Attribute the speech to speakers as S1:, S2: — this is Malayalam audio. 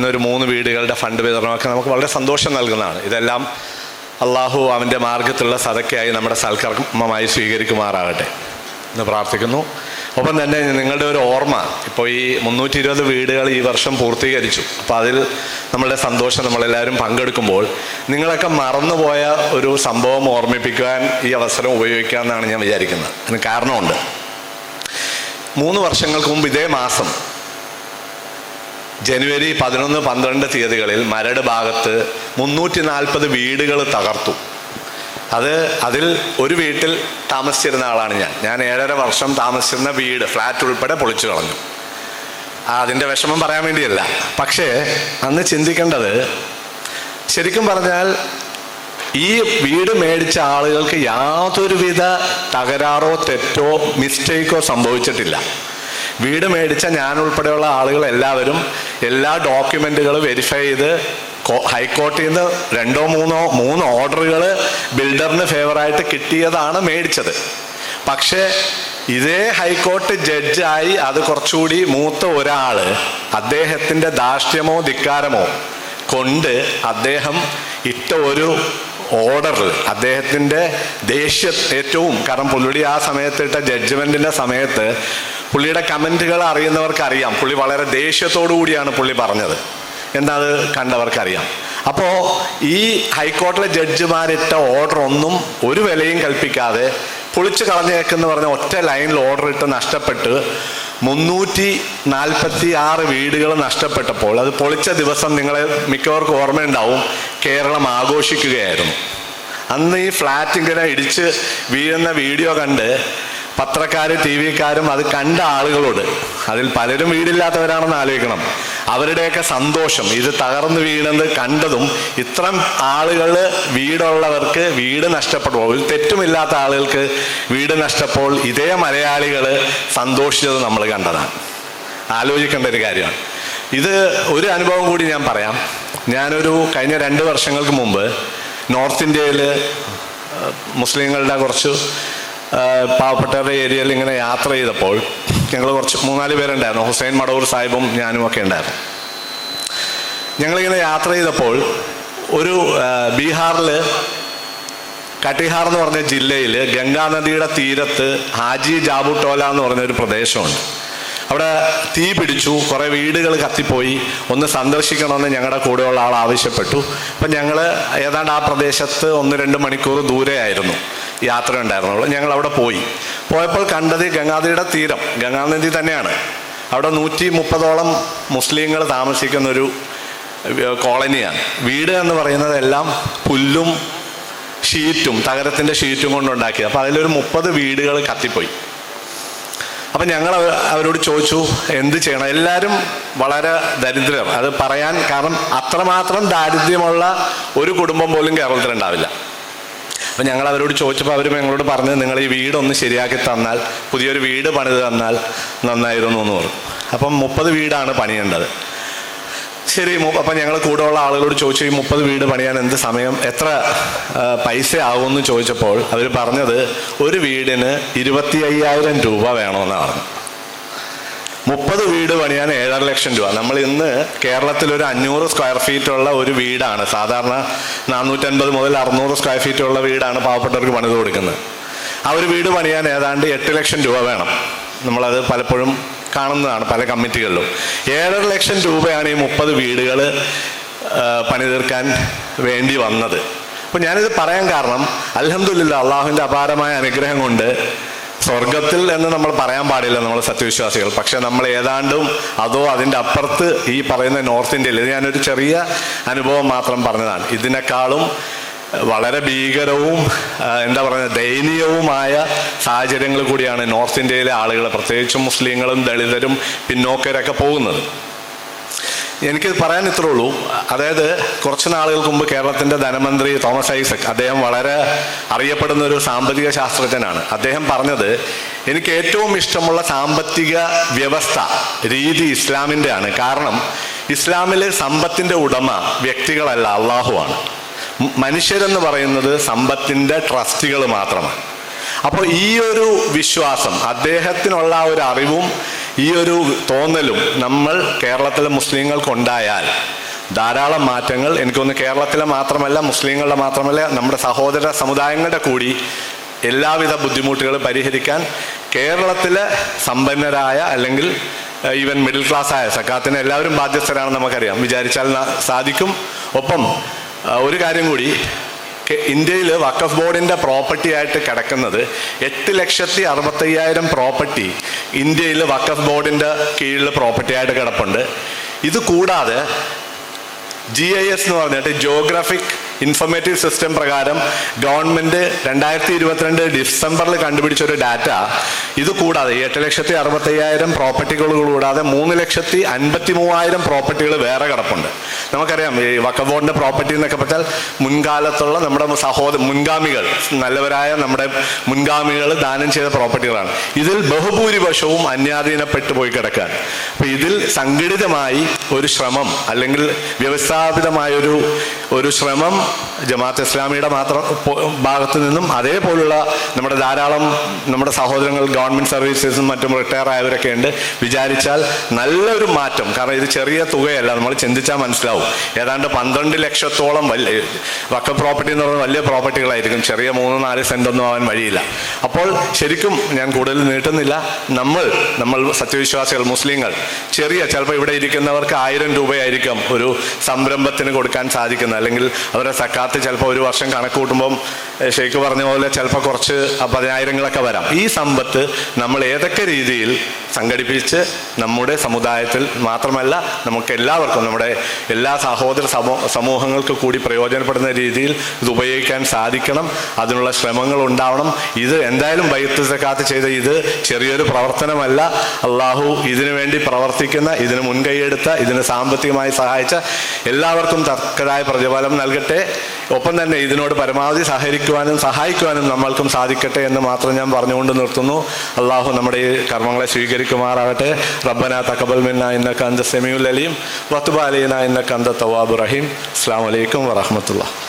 S1: ഇന്നൊരു മൂന്ന് വീടുകളുടെ ഫണ്ട് വിതരണമൊക്കെ നമുക്ക് വളരെ സന്തോഷം നൽകുന്നതാണ്. ഇതെല്ലാം അള്ളാഹു അവന്റെ മാർഗത്തിലുള്ള സതക്കയായി നമ്മുടെ സൽക്കർമ്മമായി സ്വീകരിക്കുമാറാകട്ടെ. എന്ന് പ്രാർത്ഥിക്കുന്നു. ഒപ്പം തന്നെ നിങ്ങളുടെ ഒരു ഓർമ്മ ഇപ്പോൾ ഈ മുന്നൂറ്റി ഇരുപത് വീടുകൾ ഈ വർഷം പൂർത്തീകരിച്ചു. അപ്പോൾ അതിൽ നമ്മളുടെ സന്തോഷം നമ്മളെല്ലാവരും പങ്കെടുക്കുമ്പോൾ നിങ്ങളൊക്കെ മറന്നുപോയ ഒരു സംഭവം ഓർമ്മിപ്പിക്കുവാൻ ഈ അവസരം ഉപയോഗിക്കാമെന്നാണ് ഞാൻ വിചാരിക്കുന്നത്. അതിന് കാരണമുണ്ട്. മൂന്ന് വർഷങ്ങൾക്ക് മുമ്പ് ഇതേ മാസം ജനുവരി പതിനൊന്ന് പന്ത്രണ്ട് തീയതികളിൽ മരട് ഭാഗത്ത് മുന്നൂറ്റി നാൽപ്പത് വീടുകൾ തകർത്തു. അത് അതിൽ ഒരു വീട്ടിൽ താമസിച്ചിരുന്ന ആളാണ് ഞാൻ. ഞാൻ ഏഴര വർഷം താമസിച്ചിരുന്ന വീട് ഫ്ലാറ്റ് ഉൾപ്പെടെ പൊളിച്ചു കളഞ്ഞു. അതിന്റെ വിഷമം പറയാൻ വേണ്ടിയല്ല. പക്ഷേ അന്ന് ചിന്തിക്കേണ്ടത് ശരിക്കും പറഞ്ഞാൽ ഈ വീട് മേടിച്ച ആളുകൾക്ക് യാതൊരുവിധ തകരാറോ തെറ്റോ മിസ്റ്റേക്കോ സംഭവിച്ചിട്ടില്ല. വീട് മേടിച്ച ഞാൻ ഉൾപ്പെടെയുള്ള ആളുകൾ എല്ലാവരും എല്ലാ ഡോക്യുമെന്റുകളും വെരിഫൈ ചെയ്ത് ഹൈക്കോടതി നിന്ന് രണ്ടോ മൂന്നോ മൂന്ന് ഓർഡറുകൾ ബിൽഡറിന് ഫേവറായിട്ട് കിട്ടിയതാണ് മേടിച്ചത്. പക്ഷേ ഇതേ ഹൈക്കോടതി ജഡ്ജായി അത് കുറച്ചുകൂടി മൂത്ത ഒരാൾ അദ്ദേഹത്തിന്റെ ധാർഷ്ട്യമോ ധിക്കാരമോ കൊണ്ട് അദ്ദേഹം ഇട്ട ഒരു ഓർഡറിൽ അദ്ദേഹത്തിന്റെ ദേഷ്യ ഏറ്റവും കാരണം പുള്ളിയുടെ ആ സമയത്ത് ഇട്ട ജഡ്ജ്മെന്റിന്റെ സമയത്ത് പുള്ളിയുടെ കമന്റുകൾ അറിയുന്നവർക്കറിയാം. പുള്ളി വളരെ ദേഷ്യത്തോടു കൂടിയാണ് പുള്ളി പറഞ്ഞത്. എന്നത് കണ്ടവർക്കറിയാം. അപ്പോൾ ഈ ഹൈക്കോടതിയിലെ ജഡ്ജിമാരിട്ട ഓർഡർ ഒന്നും ഒരു വിലയും കൽപ്പിക്കാതെ പൊളിച്ചു കളഞ്ഞേക്കെന്ന് പറഞ്ഞ ഒറ്റ ലൈനിൽ ഓർഡർ ഇട്ട് നഷ്ടപ്പെട്ട് മുന്നൂറ്റി നാൽപ്പത്തി ആറ് വീടുകൾ നഷ്ടപ്പെട്ടപ്പോൾ അത് പൊളിച്ച ദിവസം നിങ്ങളെ മിക്കവർക്കും ഓർമ്മയുണ്ടാവും. കേരളം ആഘോഷിക്കുകയായിരുന്നു. അന്ന് ഈ ഫ്ലാറ്റ് ഇങ്ങനെ ഇടിച്ച് വീഴുന്ന വീഡിയോ കണ്ട് പത്രക്കാര് ടി വിക്കാരും അത് കണ്ട ആളുകളോട് അതിൽ പലരും വീടില്ലാത്തവരാണെന്ന് ആലോചിക്കണം. അവരുടെയൊക്കെ സന്തോഷം ഇത് തകർന്നു വീണത് കണ്ടതും ഇത്തരം ആളുകൾ വീടുള്ളവർക്ക് വീട് നഷ്ടപ്പെടുമ്പോൾ ഒരു തെറ്റുമില്ലാത്ത ആളുകൾക്ക് വീട് നഷ്ടപ്പോൾ ഇതേ മലയാളികൾ സന്തോഷിച്ചത് നമ്മൾ കണ്ടതാണ്. ആലോചിക്കേണ്ട ഒരു കാര്യമാണ്. ഇത് ഒരു അനുഭവം കൂടി ഞാൻ പറയാം. ഞാനൊരു കഴിഞ്ഞ രണ്ട് വർഷങ്ങൾക്ക് മുമ്പ് നോർത്ത് ഇന്ത്യയിൽ മുസ്ലിങ്ങളുടെ കുറച്ച് പാവപ്പെട്ടവരുടെ ഏരിയയിൽ ഇങ്ങനെ യാത്ര ചെയ്തപ്പോൾ ഞങ്ങൾ കുറച്ച് മൂന്നാൽ പേരുണ്ടായിരുന്നു. ഹുസൈൻ മടവൂർ സാഹിബും ഞാനും ഒക്കെ ഉണ്ടായിരുന്നു. ഞങ്ങളിങ്ങനെ യാത്ര ചെയ്തപ്പോൾ ഒരു ബീഹാറിൽ കട്ടിഹാർ എന്ന് പറഞ്ഞ ജില്ലയിൽ ഗംഗാനദിയുടെ തീരത്ത് ഹാജി ജാബുട്ടോല എന്ന് പറഞ്ഞ ഒരു പ്രദേശമുണ്ട്. അവിടെ തീ പിടിച്ചു കുറേ വീടുകൾ കത്തിപ്പോയി ഒന്ന് സന്ദർശിക്കണമെന്ന് ഞങ്ങളുടെ കൂടെയുള്ള ആൾ ആവശ്യപ്പെട്ടു. അപ്പം ഞങ്ങൾ ഏതാണ്ട് ആ പ്രദേശത്ത് ഒന്ന് രണ്ട് മണിക്കൂർ ദൂരെയായിരുന്നു. യാത്ര ഉണ്ടായിരുന്നുള്ളൂ ഞങ്ങൾ അവിടെ പോയി. പോയപ്പോൾ കണ്ടത് ഗംഗാനദിയുടെ തീരം. ഗംഗാനദി തന്നെയാണ്. അവിടെ നൂറ്റി മുപ്പതോളം മുസ്ലിങ്ങൾ താമസിക്കുന്ന ഒരു കോളനിയാണ്. വീട് എന്ന് പറയുന്നത് എല്ലാം പുല്ലും ഷീറ്റും തകരത്തിന്റെ ഷീറ്റും കൊണ്ടുണ്ടാക്കിയത്. അപ്പോൾ അതിലൊരു മുപ്പത് വീടുകൾ കത്തിപ്പോയി. അപ്പം ഞങ്ങൾ അവരോട് ചോദിച്ചു എന്ത് ചെയ്യണം? എല്ലാവരും വളരെ ദരിദ്രം അത് പറയാൻ കാരണം അത്രമാത്രം ദാരിദ്ര്യമുള്ള ഒരു കുടുംബം പോലും കേരളത്തിൽ ഉണ്ടാവില്ല അപ്പൊ ഞങ്ങൾ അവരോട് ചോദിച്ചപ്പോൾ അവർ ഞങ്ങളോട് പറഞ്ഞത് നിങ്ങൾ ഈ വീടൊന്ന് ശരിയാക്കി തന്നാൽ പുതിയൊരു വീട് പണിത് തന്നാൽ നന്നായിരുന്നു എന്ന് പറഞ്ഞു. അപ്പം മുപ്പത് വീടാണ് പണിയേണ്ടത്. ശരി അപ്പം ഞങ്ങൾ കൂടെ ഉള്ള ആളുകളോട് ചോദിച്ചു ഈ മുപ്പത് വീട് പണിയാൻ എന്ത് സമയം എത്ര പൈസ ആവുമെന്ന് ചോദിച്ചപ്പോൾ അവർ പറഞ്ഞത് ഒരു വീടിന് ഇരുപത്തി അയ്യായിരം രൂപ വേണമെന്നാണ്. പറഞ്ഞു മുപ്പത് വീട് പണിയാൻ ഏഴര ലക്ഷം രൂപ. നമ്മൾ ഇന്ന് കേരളത്തിൽ ഒരു അഞ്ഞൂറ് സ്ക്വയർ ഫീറ്റ് ഉള്ള ഒരു വീടാണ്. സാധാരണ നാനൂറ്റൻപത് മുതൽ അറുന്നൂറ് സ്ക്വയർ ഫീറ്റ് ഉള്ള വീടാണ് പാവപ്പെട്ടവർക്ക് പണിത് കൊടുക്കുന്നത്. ആ ഒരു വീട് പണിയാൻ ഏതാണ്ട് എട്ട് ലക്ഷം രൂപ വേണം. നമ്മളത് പലപ്പോഴും കാണുന്നതാണ് പല കമ്മിറ്റികളിലും. ഏഴര ലക്ഷം രൂപയാണ് ഈ മുപ്പത് വീടുകൾ പണി തീർക്കാൻ വേണ്ടി വന്നത്. അപ്പോൾ ഞാനിത് പറയാൻ കാരണം അലഹമുല്ല അള്ളാഹുവിന്റെ അപാരമായ അനുഗ്രഹം കൊണ്ട് സ്വർഗത്തിൽ എന്ന് നമ്മൾ പറയാൻ പാടില്ല നമ്മൾ സത്യവിശ്വാസികൾ. പക്ഷെ നമ്മൾ ഏതാണ്ടും അതോ അതിന്റെ അപ്പുറത്ത് ഈ പറയുന്ന നോർത്ത് ഇന്ത്യയിൽ ഇത് ഞാനൊരു ചെറിയ അനുഭവം മാത്രം പറഞ്ഞതാണ്. ഇതിനേക്കാളും വളരെ ഭീകരവും എന്താ പറയുക ദയനീയവുമായ സാഹചര്യങ്ങൾ കൂടിയാണ് നോർത്ത് ഇന്ത്യയിലെ ആളുകൾ പ്രത്യേകിച്ചും മുസ്ലിങ്ങളും ദളിതരും പിന്നോക്കരൊക്കെ പോകുന്നത്. എനിക്ക് പറയാൻ ഇത്രേ ഉള്ളൂ അതായത് കുറച്ച് നാളുകൾക്ക് മുമ്പ് കേരളത്തിന്റെ ധനമന്ത്രി തോമസ് ഐസക് അദ്ദേഹം വളരെ അറിയപ്പെടുന്ന ഒരു സാമ്പത്തിക ശാസ്ത്രജ്ഞനാണ്. അദ്ദേഹം പറഞ്ഞത് എനിക്ക് ഏറ്റവും ഇഷ്ടമുള്ള സാമ്പത്തിക വ്യവസ്ഥ രീതി ഇസ്ലാമിന്റെ ആണ് കാരണം ഇസ്ലാമിലെ സമ്പത്തിന്റെ ഉടമ വ്യക്തികളല്ല അള്ളാഹുവാണ് മനുഷ്യരെന്ന് പറയുന്നത് സമ്പത്തിന്റെ ട്രസ്റ്റികൾ മാത്രമാണ്. അപ്പോൾ ഈ ഒരു വിശ്വാസം അദ്ദേഹത്തിനുള്ള ഒരു അറിവും ഈ ഒരു തോന്നലും നമ്മൾ കേരളത്തിലെ മുസ്ലിങ്ങൾക്കുണ്ടായാൽ ധാരാളം മാറ്റങ്ങൾ. എനിക്കൊന്ന് കേരളത്തിലെ മാത്രമല്ല മുസ്ലിങ്ങളുടെ മാത്രമല്ല നമ്മുടെ സഹോദര സമുദായങ്ങളുടെ കൂടി എല്ലാവിധ ബുദ്ധിമുട്ടുകളും പരിഹരിക്കാൻ കേരളത്തിലെ സമ്പന്നരായ അല്ലെങ്കിൽ ഈവൻ മിഡിൽ ക്ലാസ് ആയ സക്കാത്തിന് എല്ലാവരും ബാധ്യസ്ഥരാണെന്ന് നമുക്കറിയാം. വിചാരിച്ചാൽ സാധിക്കും. ഒപ്പം ഒരു കാര്യം കൂടി ഇന്ത്യയിൽ വഖഫ് ബോർഡിന്റെ പ്രോപ്പർട്ടി ആയിട്ട് കിടക്കുന്നത് എട്ട് ലക്ഷത്തി അറുപത്തയ്യായിരം പ്രോപ്പർട്ടി ഇന്ത്യയിൽ വഖഫ് ബോർഡിന്റെ കീഴിൽ പ്രോപ്പർട്ടി ആയിട്ട് കിടപ്പുണ്ട്. ഇത് കൂടാതെ ജി ഐ എസ് എന്ന് പറഞ്ഞിട്ട് ജിയോഗ്രാഫിക് ഇൻഫർമേറ്റീവ് സിസ്റ്റം പ്രകാരം ഗവൺമെന്റ് രണ്ടായിരത്തി ഇരുപത്തിരണ്ട് ഡിസംബറിൽ കണ്ടുപിടിച്ച ഒരു ഡാറ്റ ഇത് കൂടാതെ എട്ട് ലക്ഷത്തി അറുപത്തയ്യായിരം പ്രോപ്പർട്ടികൾ കൂടാതെ മൂന്ന് ലക്ഷത്തി അൻപത്തി മൂവായിരം പ്രോപ്പർട്ടികൾ വേറെ കിടപ്പുണ്ട്. നമുക്കറിയാം ഈ വക്കബോർഡിന്റെ പ്രോപ്പർട്ടി എന്നൊക്കെ പറഞ്ഞാൽ മുൻകാലത്തുള്ള നമ്മുടെ സഹോദര മുൻഗാമികൾ നല്ലവരായ നമ്മുടെ മുൻഗാമികൾ ദാനം ചെയ്ത പ്രോപ്പർട്ടികളാണ് ഇതിൽ ബഹുഭൂരിപക്ഷവും അന്യാധീനപ്പെട്ടു പോയി കിടക്കുകയാണ്. അപ്പൊ ഇതിൽ സംഘടിതമായി ഒരു ശ്രമം അല്ലെങ്കിൽ വ്യവസ്ഥാപിതമായ ഒരു ശ്രമം ജമാഅത്ത് ഇസ്ലാമിയുടെ മാത്രം ഭാഗത്ത് നിന്നും അതേപോലുള്ള നമ്മുടെ ധാരാളം നമ്മുടെ സഹോദരങ്ങൾ ഗവൺമെന്റ് സർവീസസും മറ്റും റിട്ടയർ ആയവരൊക്കെ ഉണ്ട്. വിചാരിച്ചാൽ നല്ലൊരു മാറ്റം. കാരണം ഇത് ചെറിയ തുകയല്ല. നമ്മൾ ചിന്തിച്ചാൽ മനസ്സിലാവും. ഏതാണ്ട് പന്ത്രണ്ട് ലക്ഷത്തോളം വലിയ വക്ക പ്രോപ്പർട്ടി എന്ന് പറയുന്നത് വലിയ പ്രോപ്പർട്ടികളായിരിക്കും. ചെറിയ മൂന്ന് നാല് സെന്റ് ഒന്നും ആവാൻ വഴിയില്ല. അപ്പോൾ ശരിക്കും ഞാൻ കൂടുതൽ നീട്ടുന്നില്ല. നമ്മൾ നമ്മൾ സത്യവിശ്വാസികൾ മുസ്ലിങ്ങൾ ചെറിയ ചിലപ്പോൾ ഇവിടെ ഇരിക്കുന്നവർക്ക് ആയിരം രൂപയായിരിക്കും ഒരു സംരംഭത്തിന് കൊടുക്കാൻ സാധിക്കുന്നത്. അല്ലെങ്കിൽ അവരെ സക്കാത്ത് ചിലപ്പോൾ ഒരു വർഷം കണക്ക് കൂട്ടുമ്പം ഷെയ്ഖ് പറഞ്ഞ പോലെ ചിലപ്പോൾ കുറച്ച് പതിനായിരങ്ങളൊക്കെ വരാം. ഈ സമ്പത്ത് നമ്മൾ ഏതൊക്കെ രീതിയിൽ സംഘടിപ്പിച്ച് നമ്മുടെ സമുദായത്തിൽ മാത്രമല്ല നമുക്ക് എല്ലാവർക്കും നമ്മുടെ എല്ലാ സഹോദര സമൂ സമൂഹങ്ങൾക്ക് കൂടി പ്രയോജനപ്പെടുന്ന രീതിയിൽ ഇത് ഉപയോഗിക്കാൻ സാധിക്കണം. അതിനുള്ള ശ്രമങ്ങൾ ഉണ്ടാവണം. ഇത് എന്തായാലും ബൈത്ത് സക്കാത്ത് ചെയ്ത ഇത് ചെറിയൊരു പ്രവർത്തനമല്ല. അള്ളാഹു ഇതിനു വേണ്ടി പ്രവർത്തിക്കുന്ന ഇതിന് മുൻകൈയെടുത്ത ഇതിന് സാമ്പത്തികമായി സഹായിച്ച എല്ലാവർക്കും തക്കതായ പ്രതിഫലം നൽകട്ടെ. ഒപ്പം തന്നെ ഇതിനോട് പരമാവധി സഹകരിക്കുവാനും സഹായിക്കുവാനും നമ്മൾക്കും സാധിക്കട്ടെ എന്ന് മാത്രം ഞാൻ പറഞ്ഞുകൊണ്ട് നിർത്തുന്നു. അള്ളാഹു നമ്മുടെ ഈ കർമ്മങ്ങളെ സ്വീകരിക്കുമാറാകട്ടെ. റബ്ബന തക്കബൽ മിന്ന ഇന്ന കന്ത സെമിയുൽ അലീം. വത്തുബ അലീന ഇന്ന കന്ത തവാബ് റഹീം. അസ്സാം വലൈക്കും വറഹമത്തുള്ള